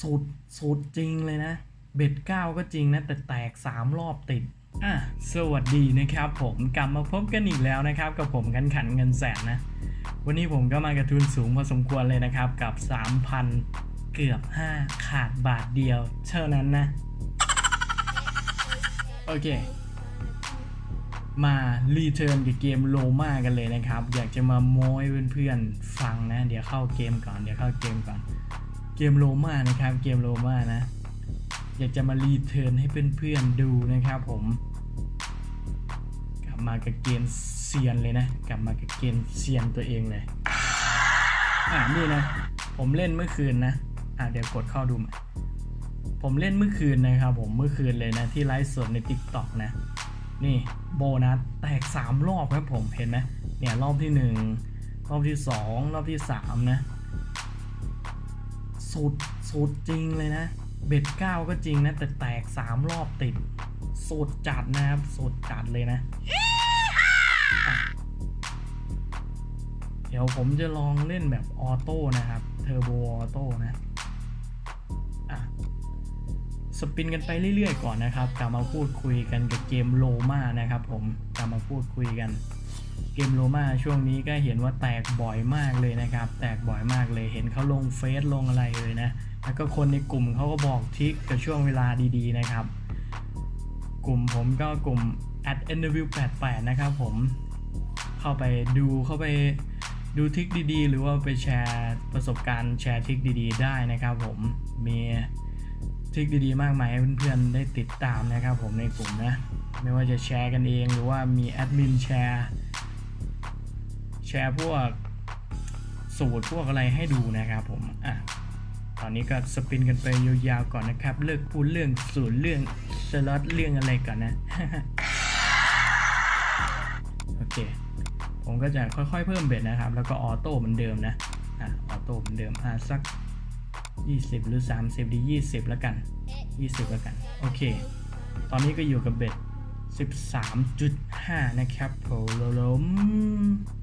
สุดสุดจริงเลยนะ เบ็ดเก้าก็จริงนะ แต่แตกสามรอบติดอะสวัสดีนะครับผมกลับมาพบกันอีกแล้วนะครับ กับผมกันขันเงินแสนนะ วันนี้ผมก็มากระทุนสูงพอสมควรเลยนะครับ กับ 3,000 เกือบ 5 ขาดบาทเดียวเท่านั้นนะ โอเคมารีเทิร์นกับเกมโลมากันเลยนะครับ อยากจะมาโม้ให้เพื่อนๆฟังนะ เดี๋ยวเข้าเกมก่อน เดี๋ยวเข้าเกมก่อน เกมโลมานะครับเกมโลมานะ อยากจะมารีเทิร์นให้เพื่อนๆดูนะครับผมกลับมากับเกมเซียนเลยนะ กลับมากับเกมเซียนตัวเองเลยอ่านี่นะ ผมเล่นเมื่อคืนนะอ่าเดี๋ยวกดเข้าดูใหม่ผมเล่นเมื่อคืนนะครับผมเมื่อคืนเลยนะที่ไลฟ์สดใน t ิ k t o k นะ นี่โบนัสแตก 3 รอบครับผมเห็นไหมเนี่ยรอบที่ 1 รอบที่ 2 รอบที่ 3 นะ สุดสุดจริงเลยนะ เบ็ดเก้าก็จริงนะ แต่แตก3รอบติดสุดจัดนะครับสุดจัดเลยนะอะเดี๋ยวผมจะลองเล่นแบบออโต้นะครับเทอร์โบออโต้นะอะสปินกันไปเรื่อยๆก่อนนะครับกลับมาพูดคุยกันกับเกมโลมานะครับผมกลับมาพูดคุยกัน เกมโลมาช่วงนี้ก็เห็นว่าแตกบ่อยมากเลยนะครับ แตกบ่อยมากเลย เห็นเขาลงเฟซลงอะไรเลยนะ แล้วก็คนในกลุ่มเขาก็บอกทิกกับช่วงเวลาดีๆนะครับ กลุ่มผมก็กลุ่ม at interview 88นะครับผม เข้าไปดูเข้าไปดูทิกดีๆ หรือว่าไปแชร์ประสบการณ์แชร์ทิกดีๆ ได้นะครับผม มีทิกดีๆ มากมายให้เพื่อนๆ ได้ติดตามนะครับผมในกลุ่มนะ ไม่ว่าจะแชร์กันเองหรือว่ามีแอดมินแชร์ ชร์พวกสูตรพวกอะไรให้ดูนะครับผมอะตอนนี้ก็สปินกันไปยาวๆก่อนนะครับ เลิกพูดเรื่องสูตรเรื่องสล็อตเรื่องอะไรก่อนนะโอเคผมก็จะค่อยๆเพิ่มเบ็ดนะครับ แล้วก็ออโต้เหมือนเดิมนะอะออโต้เหมือนเดิมอะสัก 20 หรือ 30 ดี 20 แล้วกัน 20 แล้วกัน โอเค ตอนนี้ก็อยู่กับเบ็ด 13.5 นะครับผมโอ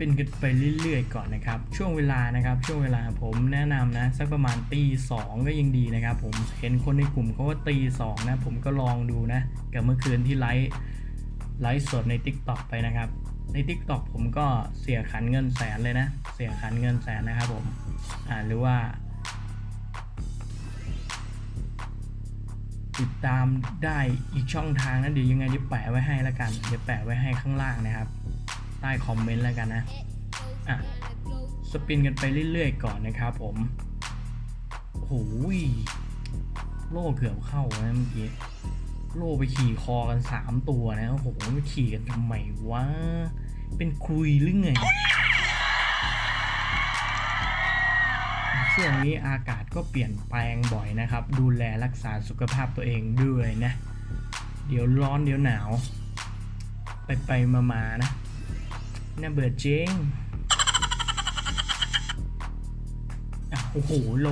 สปินกันไปเรื่อยๆก่อนนะครับ ช่วงเวลานะครับ ช่วงเวลาผมแนะนำนะ สักประมาณตีสองก็ยังดีนะครับ ผมเห็นคนในกลุ่มเขาว่าตีสองนะ ผมก็ลองดูนะ กับเมื่อคืนที่ไลฟ์ไลฟ์สดใน Tik t o อกไปนะครับ ใน Tik t o อกผมก็เสียขันเงินแสนเลยนะ เสียขันเงินแสนนะครับผมอ่าหรือว่า ติดตามได้อีกช่องทางนะเดี๋ยวยังไงจะแปะไว้ให้แล้วกันเดี๋ยวแปะไว้ให้ข้างล่างนะครับ ใต้คอมเมนต์แล้วกันนะ อะ สปินกันไปเรื่อยๆก่อนนะครับผมโอ้โหยโล่เกือบเข้านะเมื่อกี้ โล่ไปขี่คอกัน3ตัวนะโอ้โหไปขี่กันทำไมวะ เป็นคุยหรือไงช่วงนี้อากาศก็เปลี่ยนแปลงบ่อยนะครับ ดูแลรักษาสุขภาพตัวเองด้วยนะ เดี๋ยวร้อนเดี๋ยวหนาว ไปไปมามาๆนะ น่าเบื่อจริงอะโอ้โหโล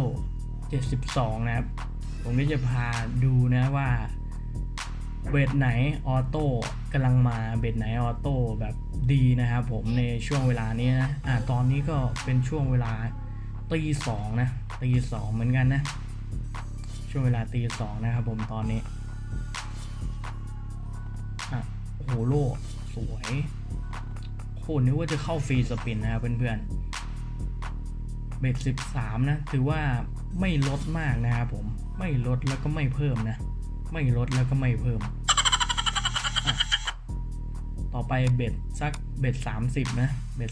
72 นะครับ ผมก็จะพาดูนะว่าเบดไหนออโต้กำลังมาเบดไหนออโต้แบบดีนะครับผมในช่วงเวลานี้นะอะตอนนี้ก็เป็นช่วงเวลาตีสองนะตีสองเหมือนกันนะ ช่วงเวลาตีสองนะครับผมตอนนี้อะโอ้โหโลสวย โหนึกว่าจะเข้าฟรีสปินนะครับเพื่อนๆ เบรก13 นะ ถือว่าไม่ลดมากนะครับผม ไม่ลดแล้วก็ไม่เพิ่มนะ ไม่ลดแล้วก็ไม่เพิ่ม ต่อไปเบ็ดสักเบ็ด30 นะ เบ็ด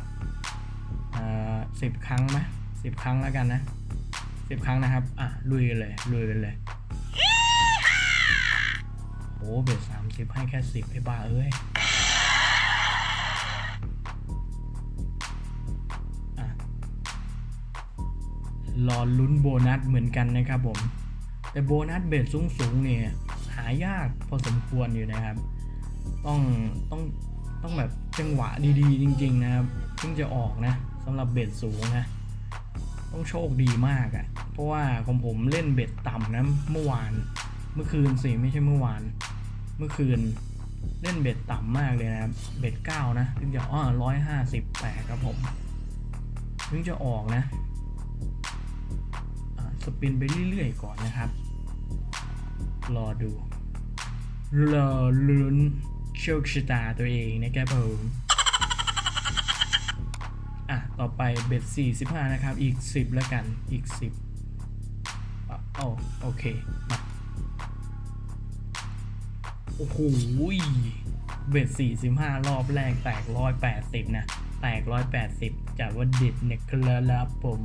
30อ่าสิบครั้งไหมสิบครั้งแล้วกันนะสิบครั้งนะครับ อะ ลุยกันเลย ลุยกันเลยโอ้เบ็ด30 ให้แค่ 10ไอ้บ้าเอ้ย รอลุ้นโบนัสเหมือนกันนะครับผม แต่โบนัสเบสสูงๆเนี่ยหายากพอสมควรอยู่นะครับ ต้องต้องต้องแบบจังหวะดีๆ จริง ๆ นะครับถึงจะออกนะสำหรับเบสสูงนะ ต้องโชคดีมากอะ่ะ เพราะว่าของผมเล่นเบ็ดต่ำนะเมื่อวานเมื่อคืนสิไม่ใช่เมื่อวาน เมื่อคืนเล่นเบ็ดต่ำมากเลยนะครับเบ็ดเก้านะถึงจะอ้อร้อยห้าสิบแปดครับผม ถึงจะออกนะ สปินไปเรื่อยๆก่อนนะครับ รอดู รอลุ้นโชคชะตาตัวเองนะครับผมอะ ต่อไปเบ็ด45 นะครับ อีก 10 แล้วกัน อีก 10อะโอโอเค มา โอ้โหเบ็ด45 รอบแรกแตก 180 นะ แตก 180จากว่าเด็ดเนี่ยครับผม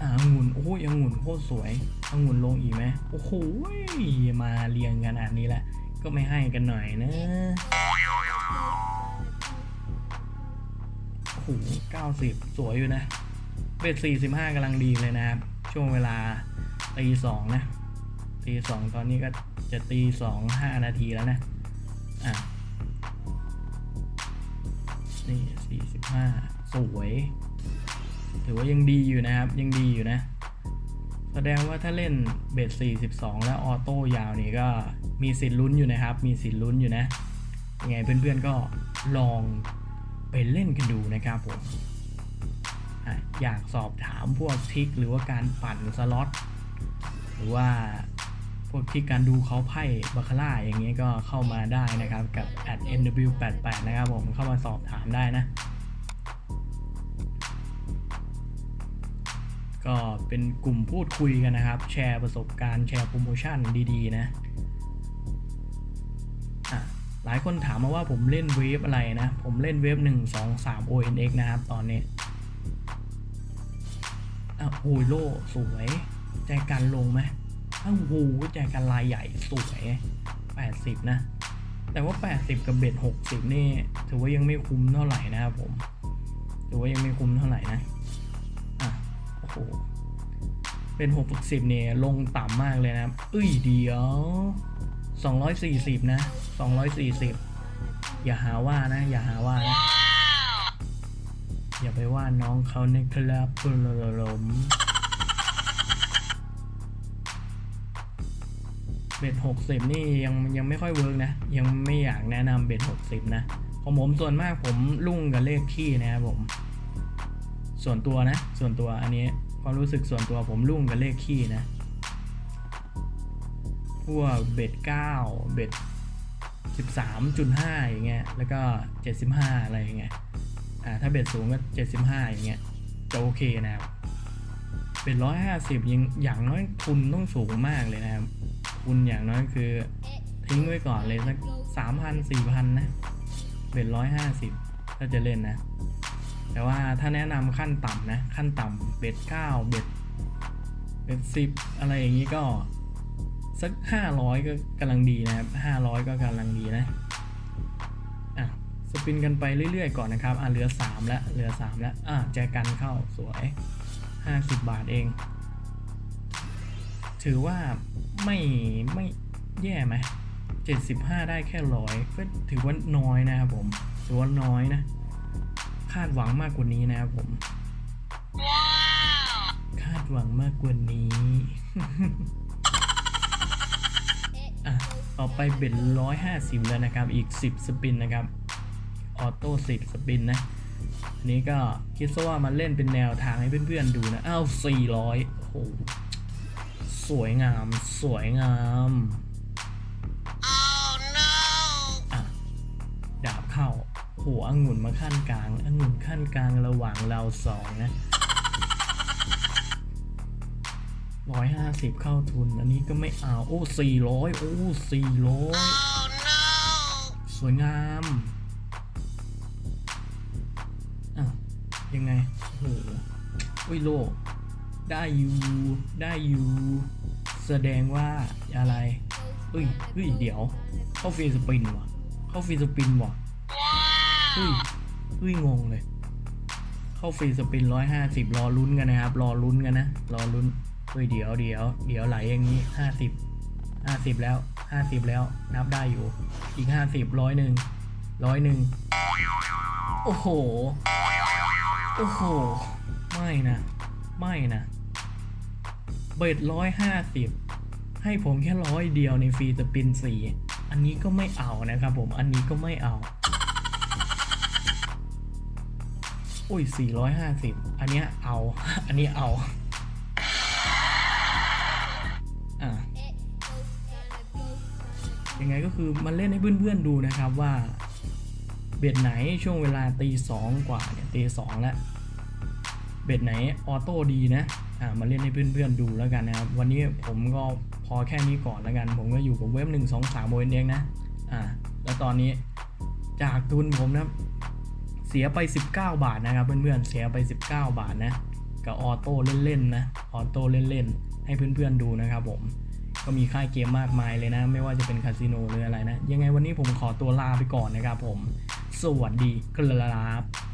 อะองุ่นโอ้ยองุ่นโคตรสวยองุ่นลงอีกไหมโอ้โหยมาเรียงขนาดนี้แหละก็ไม่ให้กันหน่อยนะโอ้โหเก้าสิบสวยอยู่นะเบ็ดสี่สิบห้ากำลังดีเลยนะครับ ช่วงเวลาตีสองนะตีสองตอนนี้ก็จะตีสองห้านาทีแล้วนะอะนี่สี่สิบห้าสวย ถือว่ายังดีอยู่นะครับ ยังดีอยู่นะ แสดงว่าถ้าเล่นเบส42 แล้วออโต้ยาวนี่ก็มีสิทธิ์ลุ้นอยู่นะครับ มีสิทธิ์ลุ้นอยู่นะ ยังไงเพื่อนๆก็ลองไปเล่นกันดูนะครับผมอยากสอบถามพวกทริคหรือว่าการปั่นสล็อตหรือว่าพวกที่การดูเขาไพ่บาคาร่าอย่างเงี้ยก็เข้ามาได้นะครับ กับ @nw88 นะครับผมเข้ามาสอบถามได้นะ ก็เป็นกลุ่มพูดคุยกันนะครับ แชร์ประสบการณ์แชร์โปรโมชั่นดีๆนะอะหลายคนถามมาว่าผมเล่นเวฟอะไรนะ ผมเล่นเวฟ1 2 3 ONX นะครับ ตอนนี้อะโอ้ยโล่สวยใจกันลงไหมอ้าวโหใจกันลายใหญ่สวย 80 นะ แต่ว่า 80 กับเบ็ด60 นี่ ถือว่ายังไม่คุ้มเท่าไหร่นะครับผมถือว่ายังไม่คุ้มเท่าไหร่นะ เป็น6 10เนี่ยลงต่ำมากเลยนะเอ้ยเดียว 240 นะ 240 อย่าหาว่านะ อย่าหาว่านะ อย่าไปว่าน้องเขานะครับปลมเบ็ด60นี่ยังยังไม่ค่อยเวิร์กนะ ยังไม่อยากแนะนำเบ็ด60นะ ของผมส่วนมากผมลุ่งกับเลขขี้นะครับผม ส่วนตัวนะ ส่วนตัวอันนี้ความรู้สึกส่วนตัวผมลุ่งกับเลขขี้นะ พวกเบ็ดเก้าเบ็ดสิบสามจุดห้าอย่างเงี้ย แล้วก็เจ็ดสิบห้าอะไรอย่างเงี้ย อ่า ถ้าเบ็ดสูงก็เจ็ดสิบห้าอย่างเงี้ยจะโอเคนะครับเบ็ดร้อยห้าสิบยังอย่างน้อยทุนต้องสูงมากเลยนะครับ ทุนอย่างน้อยคือทิ้งไว้ก่อนเลยสักสามพันสี่พันนะ เบ็ดร้อยห้าสิบถ้าจะเล่นนะ แต่ว่าถ้าแนะนำขั้นต่ำนะ ขั้นต่ำเบ็ดเก้าเบ็ดเบ็ดสิบอะไรอย่างนี้ก็สักห้าร้อยก็กำลังดีนะครับห้าร้อยก็กำลังดีนะอะสปินกันไปเรื่อย ๆ ก่อนนะครับ อะเหลือสามแล้วเหลือสามแล้วอะแจกันเข้าสวยห้าสิบบาทเอง ถือว่าไม่ไม่แย่ไหมเจ็ดสิบห้าได้แค่ร้อยก็ถือว่าน้อยนะครับผมถือว่าน้อยนะ คาดหวังมากกว่านี้นะครับผม คาดหวังมากกว่านี้อะต่อไปเบ็ดร้อยห้าสิบแล้วนะครับ อีกสิบสปินนะครับ ออโต้สิบสปินนะอันนี้ก็คิดซะว่ามันเล่นเป็นแนวทางให้เพื่อนๆดูนะ อ้าวสี่ร้อยโอ้โห สวยงาม สวยงาม โหองุ่นมาขั้นกลางองุ่นขั้นกลางระหว่างเราสองนะร้อยห้าสิบเข้าทุน อันนี้ก็ไม่เอาโอ้สี่ร้อยโอ้สี่ร้อยสวยงามอะยังไงโอ้โอ้ยโลกได้อยู่ ได้อยู่ แสดงว่าอะไรเฮ้ยเฮ้ย เดี๋ยว เข้าฟรีสปินว่ะ เข้าฟรีสปินว่ะ ฮ้ยเฮ้ยงงเลย เข้าฟรีสปินร้อยห้าสิบรอลุ้นกันนะครับ รอลุ้นกันนะ รอลุ้น เฮ้ยเดี๋ยวเดี๋ยวเดี๋ยวไหลอย่างนี้ห้าสิบห้าสิบแล้วห้าสิบแล้ว นับได้อยู่ อีกห้าสิบร้อยหนึ่งร้อยหนึ่งโอ้โห โอ้โห ไม่นะ ไม่นะเบ็ดร้อยห้าสิบให้ผมแค่ร้อยเดียวในฟรีสปินสี่อันนี้ก็ไม่เอานะครับผม อันนี้ก็ไม่เอา อุ้ย 450 อันเนี้ยเอา อันนี้เอา อะ ยังไงก็คือมาเล่นให้เพื่อนๆดูนะครับว่า เบ็ดไหนช่วงเวลาตีสองกว่าเนี่ยตีสองแล้ว เบ็ดไหนออโต้ดีนะ อ่ามาเล่นให้เพื่อนๆดูแล้วกันนะครับ วันนี้ผมก็พอแค่นี้ก่อนแล้วกัน ผมก็อยู่กับเว็บ1 2 3โมเองนะ อ่า แล้วตอนนี้จากทุนผมนะ เสียไป 19 บาทนะครับ เพื่อนๆ เสียไป 19 บาทนะ กับออโต้เล่นๆนะ ออโต้เล่นๆ ให้เพื่อนๆดูนะครับผม ก็มีค่ายเกมมากมายเลยนะ ไม่ว่าจะเป็นคาสิโนหรืออะไรนะ ยังไงวันนี้ผมขอตัวลาไปก่อนนะครับผม สวัสดีครับ